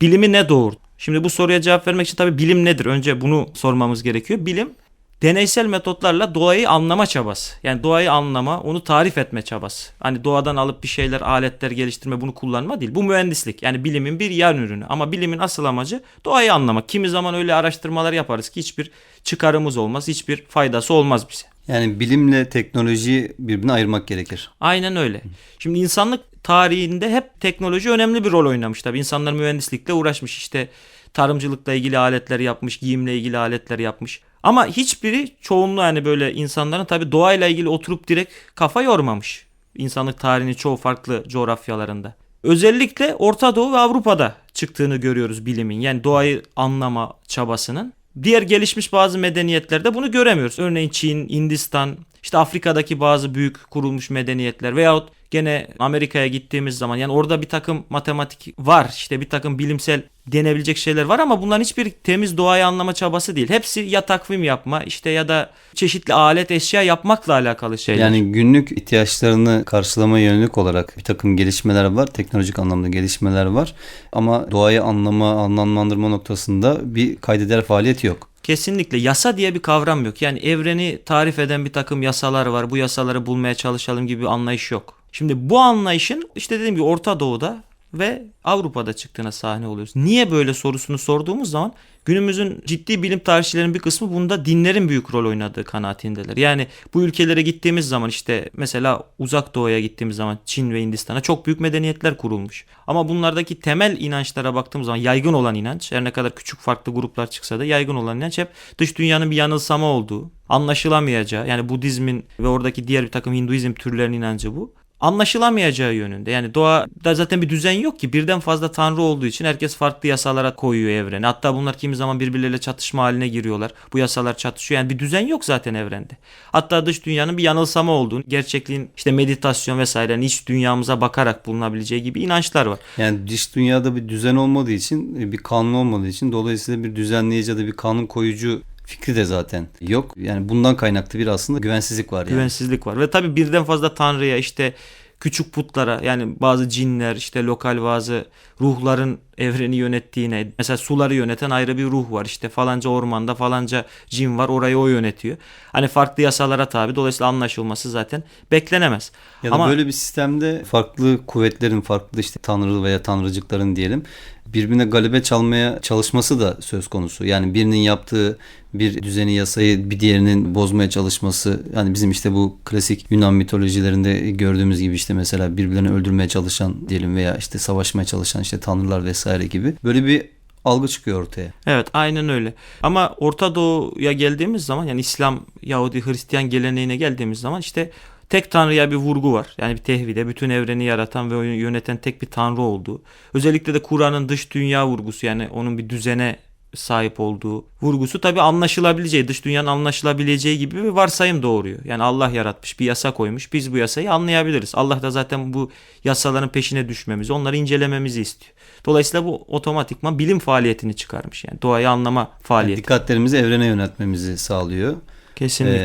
bilimi ne doğurdu? Şimdi bu soruya cevap vermek için tabii bilim nedir? Önce bunu sormamız gerekiyor. Bilim deneysel metotlarla doğayı anlama çabası. Yani doğayı anlama, onu tarif etme çabası. Hani doğadan alıp bir şeyler, aletler geliştirme, bunu kullanma değil. Bu mühendislik. Yani bilimin bir yan ürünü. Ama bilimin asıl amacı doğayı anlamak. Kimi zaman öyle araştırmalar yaparız ki hiçbir çıkarımız olmaz, hiçbir faydası olmaz bize. Yani bilimle teknolojiyi birbirine ayırmak gerekir. Aynen öyle. Şimdi insanlık tarihinde hep teknoloji önemli bir rol oynamış tabii. İnsanlar mühendislikle uğraşmış işte tarımcılıkla ilgili aletler yapmış, giyimle ilgili aletler yapmış. Ama hiçbiri çoğunluğu yani böyle insanların tabii doğayla ilgili oturup direkt kafa yormamış. İnsanlık tarihinin çoğu farklı coğrafyalarında. Özellikle Orta Doğu ve Avrupa'da çıktığını görüyoruz bilimin. Yani doğayı anlama çabasının. Diğer gelişmiş bazı medeniyetlerde bunu göremiyoruz. Örneğin Çin, Hindistan, işte Afrika'daki bazı büyük kurulmuş medeniyetler veyahut gene Amerika'ya gittiğimiz zaman yani orada bir takım matematik var işte bir takım bilimsel denebilecek şeyler var ama bunların hiçbir temiz doğayı anlama çabası değil. Hepsi ya takvim yapma işte ya da çeşitli alet eşya yapmakla alakalı şeyler. Yani günlük ihtiyaçlarını karşılamaya yönelik olarak bir takım gelişmeler var. Teknolojik anlamda gelişmeler var. Ama doğayı anlama, anlamlandırma noktasında bir kaydeder faaliyet yok. Kesinlikle yasa diye bir kavram yok. Yani evreni tarif eden bir takım yasalar var. Bu yasaları bulmaya çalışalım gibi bir anlayış yok. Şimdi bu anlayışın işte dediğim gibi Orta Doğu'da ve Avrupa'da çıktığına sahne oluyoruz. Niye böyle sorusunu sorduğumuz zaman günümüzün ciddi bilim tarihçilerinin bir kısmı bunda dinlerin büyük rol oynadığı kanaatindeler. Yani bu ülkelere gittiğimiz zaman işte mesela uzak doğuya gittiğimiz zaman Çin ve Hindistan'a çok büyük medeniyetler kurulmuş. Ama bunlardaki temel inançlara baktığımız zaman yaygın olan inanç her ne kadar küçük farklı gruplar çıksa da yaygın olan inanç hep dış dünyanın bir yanılsama olduğu, anlaşılamayacağı yani Budizmin ve oradaki diğer bir takım Hinduizm türlerinin inancı bu anlaşılamayacağı yönünde. Yani doğada zaten bir düzen yok ki. Birden fazla tanrı olduğu için herkes farklı yasalara koyuyor evreni. Hatta bunlar kimi zaman birbirleriyle çatışma haline giriyorlar. Bu yasalar çatışıyor. Yani bir düzen yok zaten evrende. Hatta dış dünyanın bir yanılsama olduğunu, gerçekliğin işte meditasyon vesaire iç dünyamıza bakarak bulunabileceği gibi inançlar var. Yani dış dünyada bir düzen olmadığı için, bir kanun olmadığı için dolayısıyla bir düzenleyici ya da bir kanun koyucu fikri de zaten yok. Yani bundan kaynaklı bir aslında güvensizlik var yani. Güvensizlik var. Ve tabii birden fazla tanrıya işte küçük putlara yani bazı cinler işte lokal bazı ruhların evreni yönettiğine mesela suları yöneten ayrı bir ruh var işte falanca ormanda falanca cin var orayı o yönetiyor. Hani farklı yasalara tabi dolayısıyla anlaşılması zaten beklenemez. Ya da Ama böyle bir sistemde farklı kuvvetlerin farklı işte tanrı veya tanrıcıkların diyelim birbirine galebe çalmaya çalışması da söz konusu. Yani birinin yaptığı bir düzeni yasayı bir diğerinin bozmaya çalışması yani bizim işte bu klasik Yunan mitolojilerinde gördüğümüz gibi işte mesela birbirlerini öldürmeye çalışan diyelim veya işte savaşmaya çalışan işte tanrılar vesaire gibi böyle bir algı çıkıyor ortaya. Evet aynen öyle. Ama Orta Doğu'ya geldiğimiz zaman yani İslam, Yahudi, Hristiyan geleneğine geldiğimiz zaman işte tek tanrıya bir vurgu var. Yani bir tevhide, bütün evreni yaratan ve yöneten tek bir tanrı olduğu. Özellikle de Kur'an'ın dış dünya vurgusu yani onun bir düzene sahip olduğu vurgusu tabi anlaşılabileceği, dış dünyanın anlaşılabileceği gibi bir varsayım doğuruyor. Yani Allah yaratmış, bir yasa koymuş. Biz bu yasayı anlayabiliriz. Allah da zaten bu yasaların peşine düşmemizi, onları incelememizi istiyor. Dolayısıyla bu otomatikman bilim faaliyetini çıkarmış. Yani doğayı anlama Yani faaliyeti. dikkatlerimizi evrene yöneltmemizi sağlıyor. Kesinlikle. Ee,